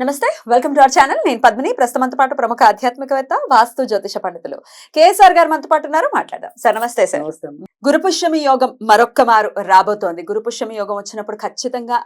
నమస్తే welcome to our channel నేను పద్మిని. ప్రస్తుతం మనతో పాటు ప్రముఖ ఆధ్యాత్మికవేత్త వాస్తు జ్యోతిష పండితులు. కేఎస్ఆర్ గారు మనతో పాటు ఉన్నారు. మాట్లాడదాం. సార్ నమస్తే సార్. గురుపుష్యమి యోగం మరొక్క మారు రాబోతోంది. గురుపుష్యమి యోగం వచ్చినప్పుడు ఖచ్చితంగా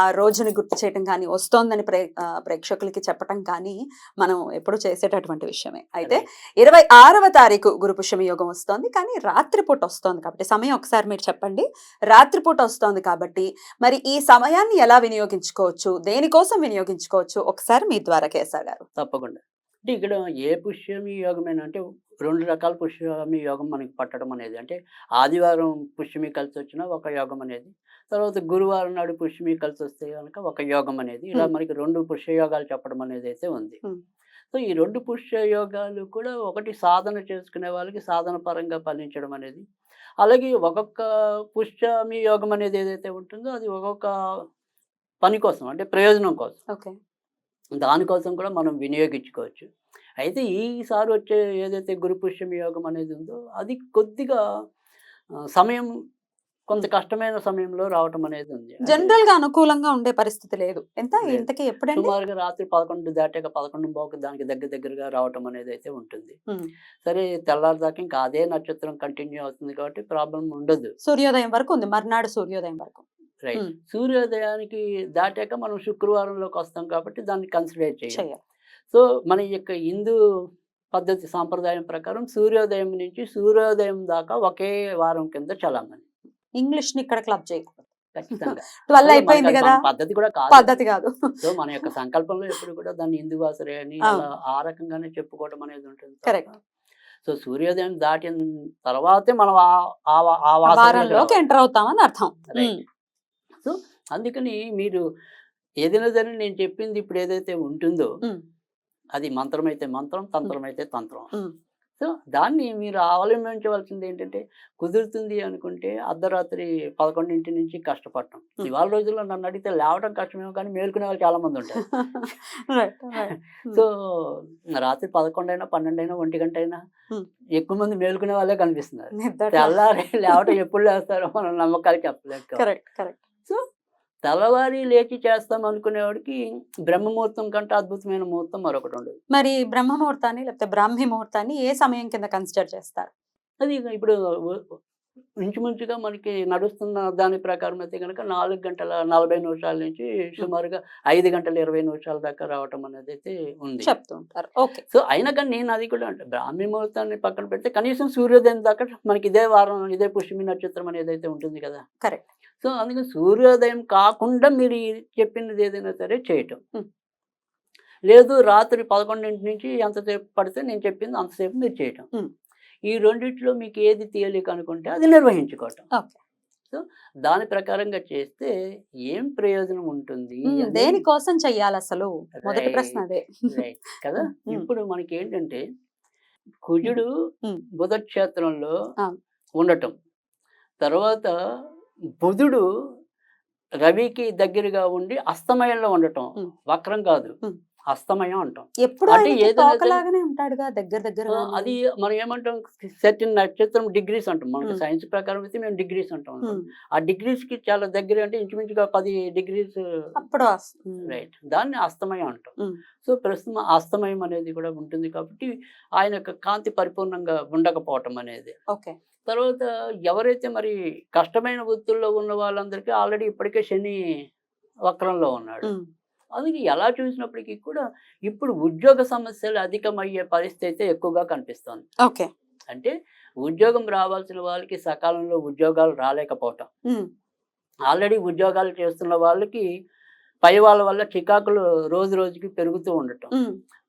ఆ రోజుని గుర్తు చేయటం కానీ వస్తోందని ప్రే ప్రేక్షకులకి చెప్పటం కానీ మనం ఎప్పుడు చేసేటటువంటి విషయమే. అయితే ఇరవై ఆరవ తారీఖు గురుపుష్యమి యోగం వస్తోంది. కానీ రాత్రిపూట వస్తోంది కాబట్టి సమయం ఒకసారి మీరు చెప్పండి. రాత్రిపూట వస్తోంది కాబట్టి మరి ఈ సమయాన్ని ఎలా వినియోగించుకోవచ్చు? దేనికోసం వినియోగించుకోవచ్చు ఒకసారి మీ ద్వారా కేసా గారు. తప్పకుండా. అంటే ఇక్కడ ఏ పుష్యమి యోగమైనా అంటే రెండు రకాల పుష్యమి యోగం మనకి పట్టడం అనేది. అంటే ఆదివారం పుష్యమి కలిసి వచ్చిన ఒక యోగం అనేది. తర్వాత గురువారం నాడు పుష్యమి కలిసి వస్తే కనుక ఒక యోగం అనేది. ఇలా. మనకి రెండు పుష్య యోగాలు చెప్పడం అనేది అయితే ఉంది. సో ఈ రెండు పుష్య యోగాలు కూడా ఒకటి సాధన చేసుకునే వాళ్ళకి సాధన పరంగా ఫలించడం అనేది. అలాగే ఒక్కొక్క పుష్యమి యోగం అనేది ఏదైతే ఉంటుందో అది ఒక్కొక్క పని కోసం అంటే ప్రయోజనం కోసం. ఓకే. దానికోసం కూడా మనం వినియోగించుకోవచ్చు. అయితే ఈసారి వచ్చే ఏదైతే గురు పుష్యమి యోగం అనేది ఉందో అది కొద్దిగా సమయం కొంత కష్టమైన సమయంలో రావటం అనేది ఉంది. జనరల్గా అనుకూలంగా ఉండే పరిస్థితి లేదు. ఎంత. ఇంతకీ ఎప్పుడండి? సుమారుగా రాత్రి పదకొండు దాటాక పదకొండు బాకు దానికి దగ్గర దగ్గరగా రావటం అనేది అయితే ఉంటుంది. సరే తెల్లారిదాకా ఇంకా అదే నక్షత్రం కంటిన్యూ అవుతుంది కాబట్టి ప్రాబ్లం ఉండదు. సూర్యోదయం వరకు ఉంది. మర్నాడు సూర్యోదయం వరకు. రైట్. సూర్యోదయానికి దాటాక మనం శుక్రవారంలోకి వస్తాం కాబట్టి దాన్ని కన్సిడర్ చేయాలి. సో మన యొక్క హిందూ పద్ధతి సాంప్రదాయం ప్రకారం సూర్యోదయం నుంచి సూర్యోదయం దాకా ఒకే వారం కింద చలామణి. ఇంగ్లీష్ని ఇక్కడ క్లబ్ చేయకూడదు. ట్వెల్వ్ అయిపోయింది కదా? పద్ధతి కూడా కాదు. పద్ధతి కాదు. సో మన యొక్క సంకల్పంలో ఎప్పుడు కూడా దాన్ని హిందూ వాసరే అని ఆ! రకంగానే చెప్పుకోవడం అనేది ఉంటుంది. Correct. సో సూర్యోదయం దాటిన తర్వాతే మనం ఆ- వారంలోకి. ఎంటర్ అవుతామని అర్థం. సో అందుకని మీరు ఏదైనా సరే నేను చెప్పింది ఇప్పుడు ఏదైతే ఉంటుందో అది మంత్రం అయితే మంత్రం తంత్రం. అయితే తంత్రం. సో దాన్ని మీరు అవలంబించవలసింది ఏంటంటే కుదురుతుంది అనుకుంటే అర్ధరాత్రి పదకొండింటి నుంచి కష్టపడటం. ఇవాళ రోజుల్లో నన్ను అడిగితే లేవడం కష్టమేమో కానీ మేలుకునే వాళ్ళు చాలా మంది ఉంటారు సో రాత్రి పదకొండు అయినా పన్నెండు అయినా ఒంటి గంట అయినా. ఎక్కువ మంది మేలుకునే వాళ్ళే కనిపిస్తున్నారు. తెల్లారి లేవటం ఎప్పుడు లేస్తారో మనం నమ్మకాలు చెప్పలేక. కరెక్ట్ కరెక్ట్ తెల్లవారి లేచి చేస్తాం అనుకునేవాడికి బ్రహ్మముహూర్తం కంటే అద్భుతమైన ముహూర్తం మరొకటి ఉండదు. మరి బ్రహ్మ ముహూర్తాన్ని లేకపోతే బ్రాహ్మీ ముహూర్తాన్ని ఏ సమయం కింద కన్సిడర్ చేస్తారు? అది ఇప్పుడు ఇంచుమించుగా మనకి నడుస్తున్న దాని ప్రకారం అయితే కనుక నాలుగు గంటల నలభై నిమిషాల నుంచి సుమారుగా ఐదు గంటల ఇరవై నిమిషాల దాకా రావటం అనేది అయితే ఉంది. చెప్తూ ఉంటారు. ఓకే. సో అయినా కానీ నేను అది కూడా అంటే బ్రాహ్మీ ముహూర్తాన్ని పక్కన పెడితే కనీసం సూర్యోదయం దాకా మనకి ఇదే వారం ఇదే పుష్యమి నక్షత్రం అనేది అయితే ఉంటుంది కదా. Correct. సో అందుకని సూర్యోదయం కాకుండా మీరు చెప్పినది ఏదైనా సరే చేయటం. లేదు రాత్రి పదకొండింటి నుంచి ఎంతసేపు పడితే నేను చెప్పింది అంతసేపు మీరు చేయటం. ఈ రెండిట్లో మీకు ఏది తేలిక అనుకుంటే అది నిర్వహించుకోవటం సో దాని ప్రకారంగా చేస్తే ఏం ప్రయోజనం ఉంటుంది దేనికోసం చెయ్యాలి అసలు మొదటి. ప్రశ్న అదే. కదా. ఇప్పుడు మనకి ఏంటంటే కుజుడు. బుధ క్షేత్రంలో. ఉండటం తర్వాత బుధుడు రవికి దగ్గరగా ఉండి అస్తమయంలో ఉండటం. వక్రం కాదు అస్తమయం అంటాం. ఎప్పుడు అంటే ఏదైనా ఉంటాడుగా దగ్గర దగ్గర అది మనం ఏమంటాం? సెర్టిన్ నక్షత్రం డిగ్రీస్ అంటాం. మనకి. సైన్స్ ప్రకారం అయితే మేము డిగ్రీస్ అంటాం ఆ డిగ్రీస్కి చాలా దగ్గర అంటే ఇంచుమించుగా పది డిగ్రీస్ అప్పుడు రైట్. దాన్ని అస్తమయం అంటాం. సో ప్రస్తుతం అస్తమయం అనేది కూడా ఉంటుంది కాబట్టి ఆయన యొక్క కాంతి పరిపూర్ణంగా ఉండకపోవటం అనేది. ఓకే. తర్వాత ఎవరైతే మరి కష్టమైన వృత్తుల్లో ఉన్న వాళ్ళందరికీ ఆల్రెడీ ఇప్పటికే శని వక్రంలో ఉన్నాడు. ఉమ్, అది ఎలా చూసినప్పటికీ కూడా ఇప్పుడు ఉద్యోగ సమస్యలు అధికమయ్యే పరిస్థితి అయితే ఎక్కువగా కనిపిస్తుంది. ఓకే. అంటే ఉద్యోగం రావాల్సిన వాళ్ళకి సకాలంలో ఉద్యోగాలు రాలేకపోవటం. ఆల్రెడీ ఉద్యోగాలు చేస్తున్న వాళ్ళకి పై వాళ్ళ వల్ల చికాకులు రోజు రోజుకి పెరుగుతూ ఉండటం.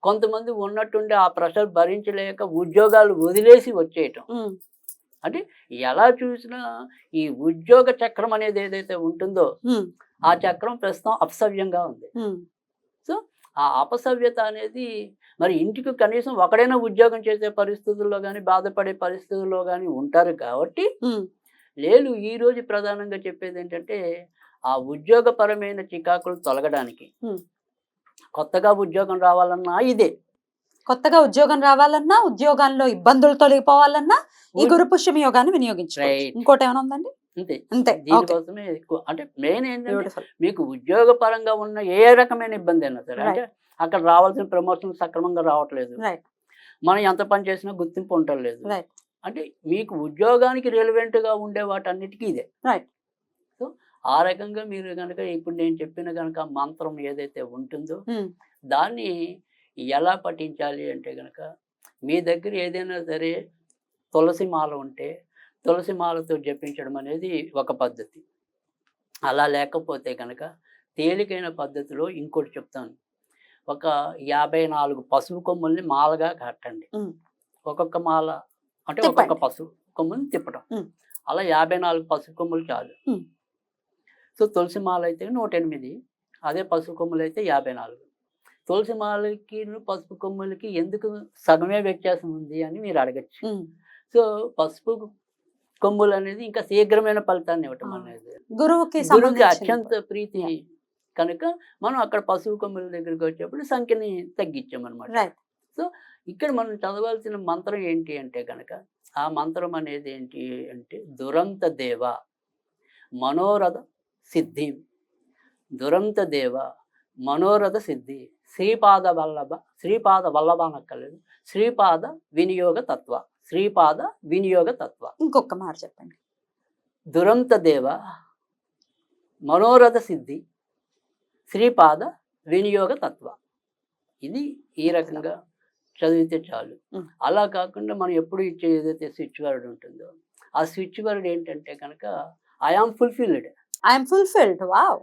కొంతమంది ఉన్నట్టుండి ఆ ప్రెషర్ భరించలేక ఉద్యోగాలు వదిలేసి వచ్చేయటం. అంటే ఎలా చూసినా ఈ ఉద్యోగ చక్రం అనేది ఏదైతే ఉంటుందో ఆ చక్రం ప్రస్తుతం అపసవ్యంగా ఉంది. ఉమ్, ఆ అపసవ్యత అనేది మరి ఇంటికి కనీసం ఒకడైనా ఉద్యోగం చేసే పరిస్థితుల్లో కానీ బాధపడే పరిస్థితుల్లో కానీ ఉంటారు కాబట్టి లేదు ఈ రోజు ప్రధానంగా చెప్పేది ఏంటంటే ఆ ఉద్యోగపరమైన చికాకులు తొలగడానికి. కొత్తగా ఉద్యోగం రావాలన్నా ఇదే. కొత్తగా ఉద్యోగం రావాలన్నా ఉద్యోగాల్లో ఇబ్బందులు తొలగిపోవాలన్నా ఈ ఉద్- గురు పుష్యమి యోగాన్ని Right. ఇంకోటి ఏమైనా ఉందండి? అంతే. అంతే. దీనికోసమే ఎక్కువ. అంటే మెయిన్ ఏంటంటే మీకు ఉద్యోగపరంగా ఉన్న ఏ రకమైన ఇబ్బంది అయినా సరే అంటే అక్కడ రావాల్సిన ప్రమోషన్ సక్రమంగా రావట్లేదు. మనం ఎంత పని చేసినా గుర్తింపు ఉండలేదు అంటే మీకు ఉద్యోగానికి relevant గా ఉండే వాటన్నిటికీ ఇదే. సో ఆ రకంగా మీరు కనుక ఇప్పుడు నేను చెప్పిన కనుక మంత్రం ఏదైతే ఉంటుందో దాన్ని ఎలా పఠించాలి అంటే కనుక మీ దగ్గర ఏదైనా సరే తులసి మాల ఉంటే తులసి మాలతో జపించడం అనేది ఒక పద్ధతి అలా లేకపోతే కనుక తేలికైన పద్ధతిలో ఇంకోటి చెప్తాను ఒక యాభై నాలుగు పసుపు కొమ్ముల్ని మాలగా కట్టండి. ఒక్కొక్క మాల అంటే ఒక్కొక్క. పసుపు కొమ్ముని తిప్పడం. అలా యాభై నాలుగు పసుపు కొమ్ములు చాలు. సో తులసి మాల అయితే నూట ఎనిమిది అదే పసుపు కొమ్ములు అయితే యాభై నాలుగు తులసి మాలకి పసుపు కొమ్ములకి ఎందుకు సగమే వ్యత్యాసం ఉంది అని మీరు అడగచ్చు సో పసుపు కొమ్ములు అనేది ఇంకా శీఘ్రమైన ఫలితాన్ని ఇవ్వటం. అనేది. గురువుకి గురువుకి అత్యంత ప్రీతి కనుక మనం అక్కడ పశువు కొమ్ముల దగ్గరికి వచ్చేప్పుడు సంఖ్యని తగ్గించామన్నమాట. రైట్. ఇక్కడ మనం చదవాల్సిన మంత్రం ఏంటి అంటే కనుక ఆ మంత్రం అనేది ఏంటి అంటే దురంత దేవ మనోరథ సిద్ధి. దురంత దేవ మనోరథ సిద్ధి. శ్రీపాద వల్లభ శ్రీపాద వల్లభ అనక్కర్లేదు శ్రీపాద వినియోగ తత్వ. శ్రీపాద వినియోగ తత్వ. ఇంకొక మాట చెప్పండి. దురంత దేవ మనోరథ సిద్ధి శ్రీపాద వినియోగ తత్వ. ఇది ఈ రకంగా చదివితే చాలు. అలా కాకుండా మనం ఎప్పుడు ఇచ్చే ఏదైతే స్విచ్ వర్డ్ ఉంటుందో ఆ స్విచ్ వర్డ్ ఏంటంటే కనుక I am fulfilled I'm fulfilled wow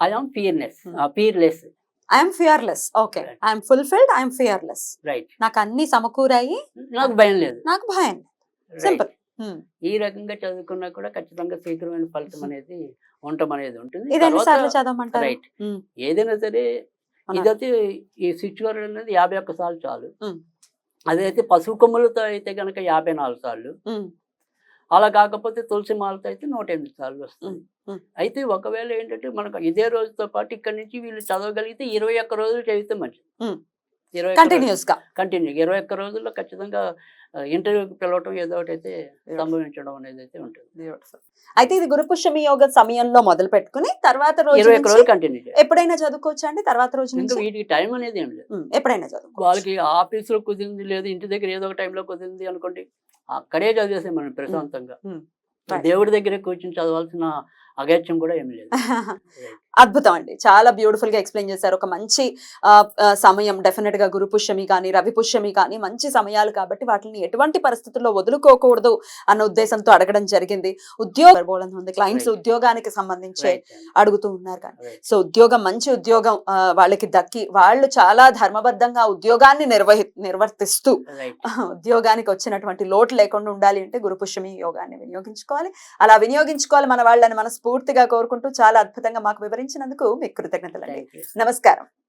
I am fearless um. Fearless I'm fearless okay. I'm fulfilled I'm fearless right నాకు అన్ని సమకూరాయి. నాకు భయం లేదు. నాకు భయం. సింపుల్ ఈ రకంగా చదువుకున్నా కూడా ఖచ్చితంగా శీఘ్రమైన ఫలితం అనేది ఉండటం అనేది ఉంటుంది. చదవమంటారు. Right um. ఏదైనా సరే? ఇదైతే ఈ స్విచ్ అనేది యాభై ఒక్క సార్లు చాలు. ఉమ్. అదైతే పసుపు కొమ్ములతో అయితే కనుక యాభై నాలుగు సార్లు. అలా కాకపోతే తులసి మాలతో అయితే నూట ఎనిమిది సార్లు వస్తుంది. అయితే ఒకవేళ ఏంటంటే మనకు ఇదే రోజుతో పాటు ఇక్కడ నుంచి వీళ్ళు చదవగలిగితే ఇరవై ఒక్క రోజులు చదివితే మంచిది. ఇరవై కంటిన్యూస్గా కంటిన్యూ ఇరవై ఒక్క రోజుల్లో ఖచ్చితంగా ఇంటర్వ్యూకి పిలవటం ఏదో ఒకటి అయితే సంభవించడం అనేది అయితే ఉంటుంది. అయితే ఇది గురు పుష్యమి యోగ సమయంలో మొదలు పెట్టుకుని తర్వాత రోజు ఇరవై ఒక్క రోజులు కంటిన్యూ ఎప్పుడైనా చదువుకోవచ్చా అండి? తర్వాత రోజు ఇంకా వీటికి టైం అనేది ఏం లేదు. ఎప్పుడైనా చదువుకోవచ్చు. వాళ్ళకి ఆఫీసులో కుదిరింది లేదు ఇంటి దగ్గర ఏదో ఒక టైంలో కుదిరింది అనుకోండి అక్కడే చదివేసాం మనం ప్రశాంతంగా. దేవుడి దగ్గర కూర్చొని చదవాల్సిన అగత్యం కూడా ఏమి లేదు. అద్భుతం అండి చాలా బ్యూటిఫుల్గా ఎక్స్ప్లెయిన్ చేశారు ఒక మంచి సమయం డెఫినెట్గా గురు పుష్యమి కానీ రవి పుష్యమి కానీ మంచి సమయాలు కాబట్టి వాటిని ఎటువంటి పరిస్థితుల్లో వదులుకోకూడదు అన్న ఉద్దేశంతో అడగడం జరిగింది ఉద్యోగ ఉంది క్లయింట్స్. ఉద్యోగానికి సంబంధించి. అడుగుతూ ఉన్నారు కానీ. సో ఉద్యోగం మంచి ఉద్యోగం వాళ్ళకి దక్కి వాళ్ళు చాలా ధర్మబద్ధంగా ఉద్యోగాన్ని నిర్వహి నిర్వర్తిస్తూ. ఉద్యోగానికి వచ్చినటువంటి లోటు లేకుండా ఉండాలి అంటే గురు పుష్యమి యోగాన్ని వినియోగించుకోవాలి అలా వినియోగించుకోవాలి మన వాళ్ళని మనస్ఫూర్తిగా కోరుకుంటూ చాలా అద్భుతంగా మాకు వివరించినందుకు మీకు Thank you. నమస్కారం